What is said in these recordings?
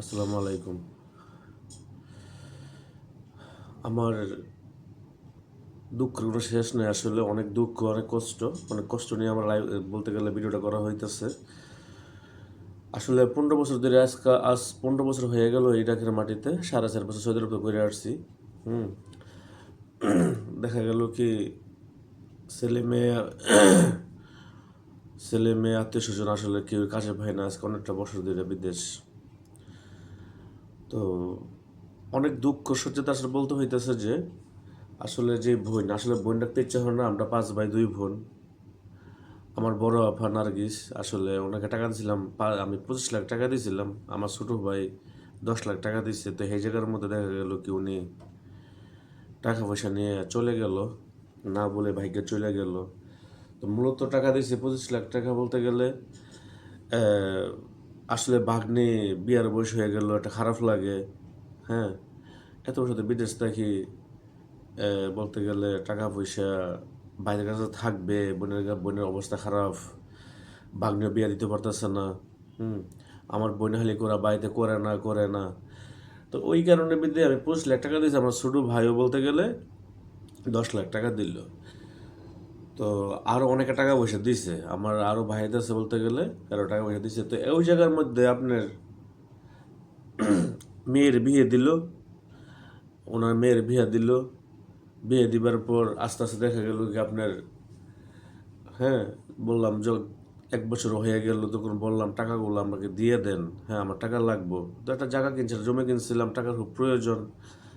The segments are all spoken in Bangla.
আসসালামু আলাইকুম। আমার দুঃখের কোনো শেষ নেই, আসলে অনেক দুঃখ, অনেক কষ্ট অনেক কষ্ট নিয়ে আমার লাইভ বলতে গেলে ভিডিওটা করা হইতেছে। আসলে পনেরো বছর ধরে আজকা, আজ পনেরো বছর হয়ে গেল ইরাকের মাটিতে, সাড়ে চার বছর সৌদি আরবে করে আসছি। হুম। দেখা গেল কি, ছেলে মেয়ে ছেলে মেয়ে আত্মীয় স্বজন আসলে কেউ কাছে ভাই না, আজকে অনেকটা বছর ধরে বিদেশ। তো অনেক দুঃখ সজ্জিত আসলে বলতে হইতেছে যে আসলে যে বোন, আসলে বোন রাখতে ইচ্ছা হয় না, আমরা পাঁচ ভাই, দুই বোন। আমার বড় আফা নার্গিস, আসলে ওনাকে টাকা দিয়েছিলাম আমি পঁচিশ লাখ টাকা দিয়েছিলাম আমার ছোটো ভাই দশ লাখ টাকা দিচ্ছে তো সেই জায়গার মধ্যে দেখা গেল কি উনি টাকা পয়সা নিয়ে চলে গেল, না বলে ভাগ্যে চলে গেল। তো মূলত টাকা দিয়েছে পঁচিশ লাখ টাকা বলতে গেলে আসলে ভাগ্নে বিয়ার বয়স হয়ে গেল, এটা খারাপ লাগে হ্যাঁ? এত বছর বিদেশ থাকি বলতে গেলে টাকা পয়সা বাইরের কাছে থাকবে, বোনের বোনের অবস্থা খারাপ ভাগ্নে বিয়া দিতে পারতেছে না, হুম? আমার বোন হালি করা বাড়িতে করে না করে না। তো ওই কারণে বিদ্যে আমি পঁচিশ লাখ টাকা দিয়েছি, আমার ছোটো ভাইও বলতে গেলে দশ লাখ টাকা দিল। তো আরও অনেকে টাকা পয়সা দিছে। আমার আরও ভাইদ আছে বলতে গেলে আরও টাকা পয়সা দিছে। তো ওই জায়গার মধ্যে আপনার মেয়ের বিয়ে দিল, ওনার মেয়ের বিয়ে দিল। বিয়ে দিবার পর আস্তে আস্তে দেখা গেল কি আপনার হ্যাঁ বললাম যে এক বছর হয়ে গেল, তখন বললাম, টাকাগুলো আমাকে দিয়ে দেন। হ্যাঁ আমার টাকা লাগবো। তো একটা জায়গা কিনছিলাম জমি কিনছিলাম টাকার খুব প্রয়োজন।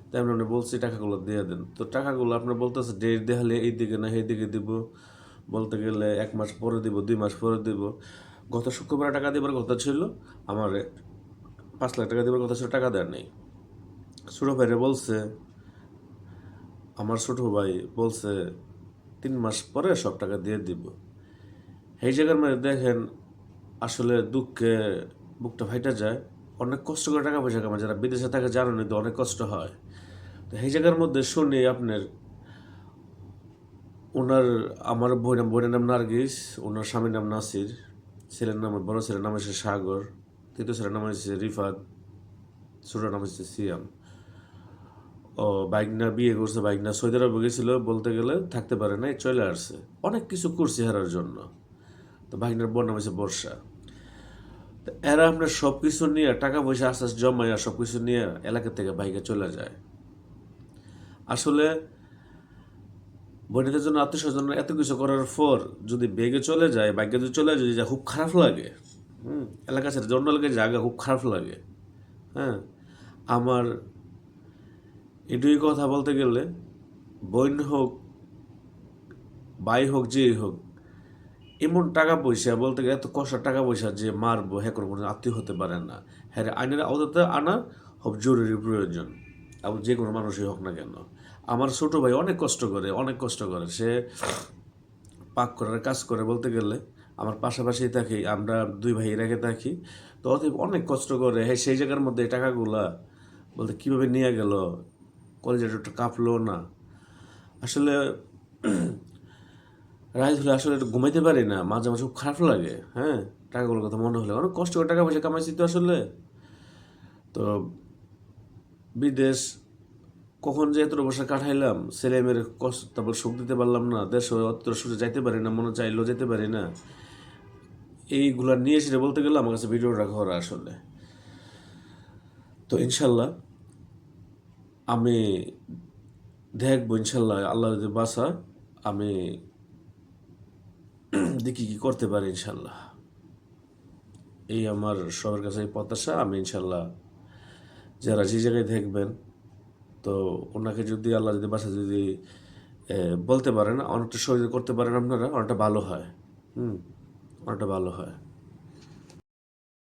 তাই আমি আপনি বলছি, টাকাগুলো দিয়ে দেন। তো টাকাগুলো আপনার বলতেছে ডেট দেখালে এই দিকে না এই দিকে দিব। বলতে গেলে এক মাস পরে দিব, দুই মাস পরে দিব। গত শুক্রবার টাকা দেবার কথা ছিল, আমার পাঁচ লাখ টাকা দেবার কথা ছিল, টাকা দেওয়ার নেই। ছোটো ভাইরে বলছে, আমার ছোটো ভাই বলছে, তিন মাস পরে সব টাকা দিয়ে দিব। এই জায়গার মধ্যে দেখেন, আসলে দুঃখে বুকটা ফাইটা যায়। অনেক কষ্ট করে টাকা পয়সা কামায়, যারা বিদেশে থাকে জানেন তো অনেক কষ্ট হয়। এই জায়গার মধ্যে শুনি আপনার, ওনার, আমার বোন বোনের নাম নার্গিস, ওনার স্বামীর নাম নাসির, ছেলের নাম, বড় ছেলের নাম হচ্ছে সাগর, তৃতীয় ছেলের নাম হচ্ছে রিফাত, ছোটোর নাম হচ্ছে সিয়াম। ও বাইক না বিয়ে করছে বাইক না সৌদি আরবে গেছিল, বলতে গেলে থাকতে পারে নাই, চলে আসছে। অনেক কিছু করছে হারার জন্য। তো বাইকনার বোন নাম হচ্ছে বর্ষা। তো এরা আপনার সব কিছু নিয়ে টাকা পয়সা আস্তে আস্তে জমাইয়া সব কিছু নিয়ে এলাকা থেকে বাইকে চলে যায়। আসলে বোনেদের জন্য আত্মীয় স্বজন এত কিছু করার পর যদি বেগে চলে যায় বাইকে যদি চলে যায়, যা খুব খারাপ লাগে, হুম, এলাকা ছেড়ে জন্য এলাকায় জায়গা খুব খারাপ লাগে হ্যাঁ আমার এটুই কথা বলতে গেলে বোন হোক ভাই হোক যেই হোক, এমন টাকা পয়সা বলতে গেলে এত কষ্ট টাকা পয়সা যে মারবো হ্যাঁ কোনো আত্মীয় হতে পারে না। হ্যাঁ আইনের আওতাতে আনা খুব জরুরি প্রয়োজন, এবং যে কোনো মানুষই হোক না কেন। আমার ছোট ভাই অনেক কষ্ট করে, অনেক কষ্ট করে। সে পাক করার কাজ করে বলতে গেলে। আমার পাশাপাশি থাকি, আমরা দুই ভাই রেখে থাকি। তো অতএব অনেক কষ্ট করে হ্যাঁ সেই জায়গার মধ্যে টাকাগুলা বলতে কীভাবে নিয়ে গেল? কলেজের একটু কাঁপলো না। আসলে রাইজ হলে আসলে ঘুমাইতে পারি না, মাঝে মাঝে খুব খারাপ লাগে হ্যাঁ? টাকাগুলোর কথা মনে হলে। অনেক কষ্ট করে টাকা পয়সা কামাইছি তো আসলে। তো বিদেশ কখন যে এত বছর কাটাইলাম ছেলে মেয়ের কষ্ট, তারপর সুখ দিতে পারলাম না, দেশ অত সুখে যাইতে পারি না, মনে চাইলেও যেতে পারি না। এইগুলা নিয়ে এসে বলতে গেলে আমার কাছে ভিডিওটা করা আসলে। তো ইনশাল্লাহ আমি দেখব ইনশাল্লাহ, আল্লাহ বাসা আমি দেখি কি করতে পারি ইনশাল্লাহ। এই আমার সবার কাছে প্রত্যাশা, আমি ইনশাল্লাহ যারা যে জায়গায় দেখবেন তো ওনাকে যদি আল্লাহ যদি বাসা যদি বলতে পারেন, অনেকটা সহযোগিতা করতে পারেন আপনারা, অনেকটা ভালো হয়। হুম, অনেকটা ভালো হয়।